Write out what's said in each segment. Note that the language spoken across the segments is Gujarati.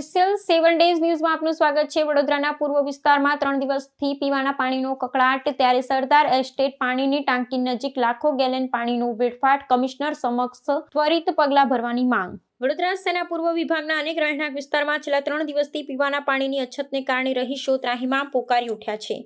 ફ્રેન્ડ્સ સેવન ડેઝ ન્યૂઝમાં આપનું સ્વાગત છે. વડોદરાના પૂર્વ વિસ્તારમાં ત્રણ દિવસથી પીવાના પાણીનો કકળાટ, ત્યારે સરદાર એસ્ટેટ પાણીની ટાંકી નજીક લાખો ગેલન પાણીનો વેડફાટ, કમિશનર સમક્ષ ત્વરિત પગલાં ભરવાની માંગ. વડોદરા સેના પૂર્વ વિભાગના અનેક રહેણાંક વિસ્તારમાં છેલ્લા ત્રણ દિવસથી પીવાના પાણીની અછતને કારણે રહીશો ત્રાહિમામ પોકારી ઉઠ્યા છે.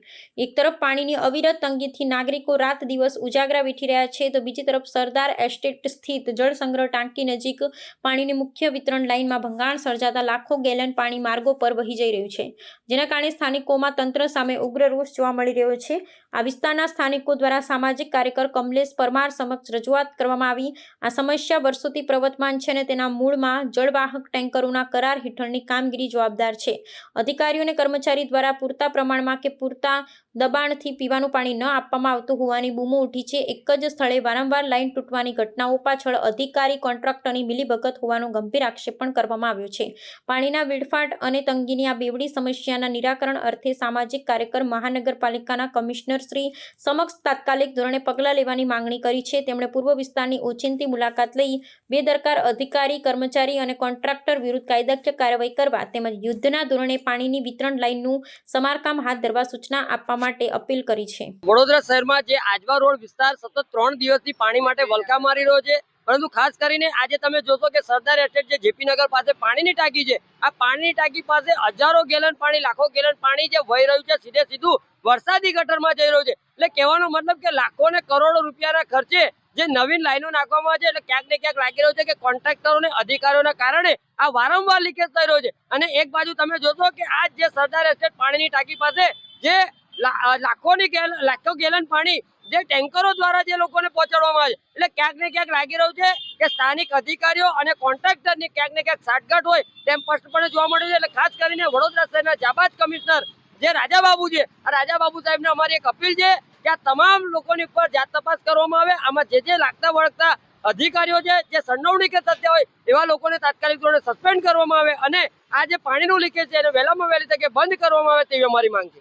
એક તરફ પાણીની અવિરત તંગીથી નાગરિકો રાત દિવસ ઉજાગરા વેઠી રહ્યા છે, તો બીજી તરફ સરદાર એસ્ટેટ સ્થિત જળ સંગ્રહ ટાંકી નજીક પાણીની મુખ્ય વિતરણ લાઇનમાં ભંગાણ સર્જાતા લાખો ગેલન પાણી માર્ગો પર વહી જઈ રહ્યું છે, જેના કારણે સ્થાનિકોમાં તંત્ર સામે ઉગ્ર રોષ જોવા મળી રહ્યો છે. આ વિસ્તારના સ્થાનિકો દ્વારા સામાજિક કાર્યકર કમલેશ પરમાર સમક્ષ રજૂઆત કરવામાં આવી. આ સમસ્યા વર્ષોથી પ્રવર્તમાન છે અને તેના મૂળમાં જળવાહક ટેન્કરોના કરાર હેઠળની કામગીરી જવાબદાર છે. અધિકારીઓ અને કર્મચારી દ્વારા પૂરતા પ્રમાણમાં કે પૂરતા દબાણથી પીવાનું પાણી ન આપવામાં આવતું હોવાની બૂમો ઉઠી છે. એક જ સ્થળે વારંવાર લાઇન તૂટવાની ઘટનાઓ પાછળ અધિકારી કોન્ટ્રાક્ટરની મિલીભગત હોવાનો ગંભીર આક્ષેપ પણ કરવામાં આવ્યો છે. પાણીના વેડફાટ અને તંગીની આ બેવડી સમસ્યાના નિરાકરણ અર્થે સામાજિક કાર્યકર મહાનગરપાલિકાના કમિશનર શ્રી સમક્ષ તાત્કાલિક ધોરણે પગલાં લેવાની માંગણી કરી છે. તેમણે પૂર્વ વિસ્તારની ઓચિંતી મુલાકાત લઈ બેદરકાર અધિકારી, કર્મચારી અને કોન્ટ્રાક્ટર વિરુદ્ધ કાયદાકીય કાર્યવાહી કરવા તેમજ યુદ્ધના ધોરણે પાણીની વિતરણ લાઇનનું સમારકામ હાથ ધરવા સૂચના આપવા માટે અપીલ કરી છે. વડોદરા શહેરમાં જે આજવા રોડ વિસ્તાર સતત ત્રણ દિવસથી પાણી માટે વલકા મારી રહ્યો છે. પરંતુ ખાસ કરીને આજે તમે જોશો કે સરદાર એસ્ટેટ જે જેપીનગર પાસે પાણીની ટાંકી છે, આ પાણીની ટાંકી પાસે હજારો ગેલન પાણી, લાખો ગેલન પાણી જે વહી રહ્યું છે, સીધે સીધું વરસાદી ગટરમાં જઈ રહ્યું છે. એટલે કહેવાનો મતલબ કે લાખો ને કરોડો રૂપિયાના ખર્ચે જે નવીન લાઈનો નાખવામાં આવે છે, એટલે ક્યાંક ને ક્યાંક લાગી રહ્યું છે કે કોન્ટ્રાક્ટરો ને અધિકારીઓના કારણે આ વારંવાર લીકેજ થઈ રહ્યો છે. અને એક બાજુ તમે જોશો કે આ જે સરદાર એસ્ટેટ પાણીની ટાંકી પાસે જે લાખોની ગેલ લાખો ગેલન પાણી જે ટેન્કરો દ્વારા જે લોકોને પહોંચાડવામાં આવે એટલે ક્યાંક ને ક્યાંક લાગી રહ્યું છે કે સ્થાનિક અધિકારીઓ અને કોન્ટ્રાક્ટરની ક્યાંક ને ક્યાંક સાટગાંઠ હોય તેમ સ્પષ્ટપણે જોવા મળે છે. એટલે ખાસ કરીને વડોદરા શહેરના જાબાજ કમિશનર જે રાજાબાબુ છે, આ રાજાબાબુ સાહેબને અમારી એક અપીલ છે કે આ તમામ લોકોની ઉપર જાત તપાસ કરવામાં આવે. આમાં જે જે લાગતા વળગતા અધિકારીઓ છે, જે સંડોવણી કે સત્ય હોય એવા લોકોને તાત્કાલિક ધોરણે સસ્પેન્ડ કરવામાં આવે અને આ જે પાણીનું લીકેજ છે એને વહેલામાં વહેલી તકે બંધ કરવામાં આવે તેવી અમારી માંગ છે.